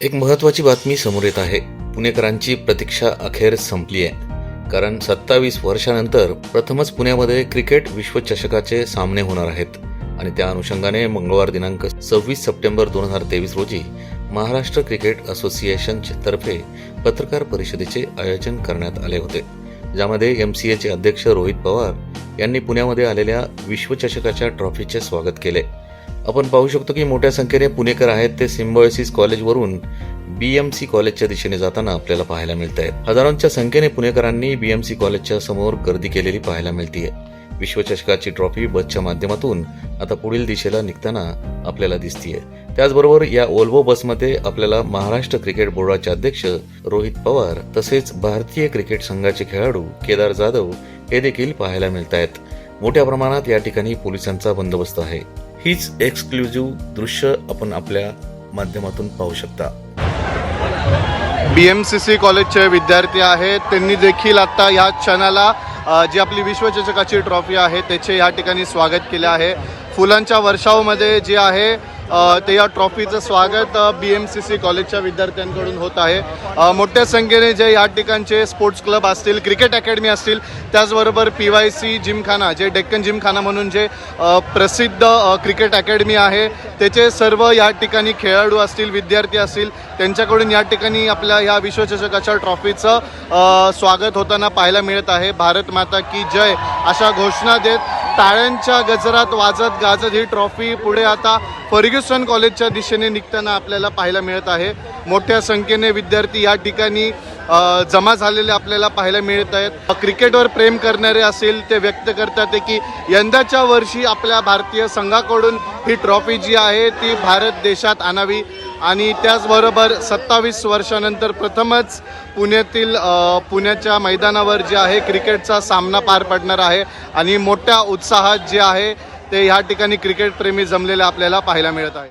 एक महत्वाची बातमी समोर येत आहे. पुणेकरांची प्रतीक्षा अखेर संपली आहे. कारण सत्तावीस वर्षानंतर प्रथमच पुण्यामध्ये क्रिकेट विश्वचषकाचे सामने होणार आहेत. आणि त्या अनुषंगाने मंगळवार दिनांक सव्वीस सप्टेंबर दोन हजार तेवीस रोजी महाराष्ट्र क्रिकेट असोसिएशन तर्फे पत्रकार परिषदेचे आयोजन करण्यात आले होते. ज्यामध्ये एम सी एचे अध्यक्ष रोहित पवार यांनी पुण्यामध्ये आलेल्या विश्वचषकाच्या ट्रॉफीचे स्वागत केले. आपण पाहू शकतो की मोठ्या संख्येने पुणेकर आहेत. ते सिम्बॉयसिस कॉलेजवरून बीएमसी कॉलेजच्या दिशेने जाताना आपल्याला पाहायला मिळत आहेत हजारोंच्या संख्येने पुणेकरांनी बीएमसी कॉलेजच्या समोर गर्दी केलेली पाहायला मिळतीये. विश्वचषकाची ट्रॉफी बसच्या माध्यमातून आता पुढील दिशेला निघताना आपल्याला दिसतीये. त्याचबरोबर या ओल्वो बसमध्ये आपल्याला महाराष्ट्र क्रिकेट बोर्डाचे अध्यक्ष रोहित पवार तसेच भारतीय क्रिकेट संघाचे खेळाडू केदार जाधव हे देखील पाहायला मिळत आहेत मोठ्या प्रमाणात या ठिकाणी पोलिसांचा बंदोबस्त आहे. हीच एक्सक्लुझिव्ह दृश्य आपण आपल्या माध्यमातून पाहू शकता. बी एम सी सी कॉलेजचे विद्यार्थी आहेत. त्यांनी देखील आता या क्षणाला जी आपली विश्वचषकाची ट्रॉफी आहे त्याचे या ठिकाणी स्वागत केले आहे. फुलांच्या वर्षावमध्ये जे आहे ते या ट्रॉफीचं स्वागत बी एम सी सी कॉलेजच्या विद्यार्थ्यांकडून होत आहे. मोठ्या संख्येने जे या ठिकाणचे स्पोर्ट्स क्लब असतील क्रिकेट अकॅडमी असतील त्याचबरोबर पी वाय सी जिमखाना जे डेक्कन जिमखाना म्हणून जे प्रसिद्ध क्रिकेट अकॅडमी आहे त्याचे सर्व या ठिकाणी खेळाडू असतील विद्यार्थी असतील त्यांच्याकडून या ठिकाणी आपल्या ह्या विश्वचषकाच्या ट्रॉफीचं स्वागत होताना पाहायला मिळत आहे. भारत माता की जय अशा घोषणा देत टाळ्यांच्या गजरात वाजत गाजत ही ट्रॉफी पुढे आता फर्ग्युसन कॉलेजच्या दिशेने निघताना आपल्याला पाहायला मिळत आहे. मोठ्या संख्येने विद्यार्थी या ठिकाणी जमा झालेले आपल्याला पाहायला मिळत आहेत. क्रिकेटवर प्रेम करणारे असेल ते व्यक्त करतात की यंदाच्या वर्षी आपल्या भारतीय संघाकडून ही ट्रॉफी जी आहे ती भारत देशात आणावी. आणि त्याचबरोबर सत्तावीस वर्षानंतर प्रथमच पुण्यातील पुण्याच्या मैदानावर जे आहे क्रिकेटचा सामना पार पडणार आहे. आणि मोठ्या उत्साहात जे आहे ते ह्या ठिकाणी क्रिकेट प्रेमी जमलेले आपल्याला पाहायला मिळत आहे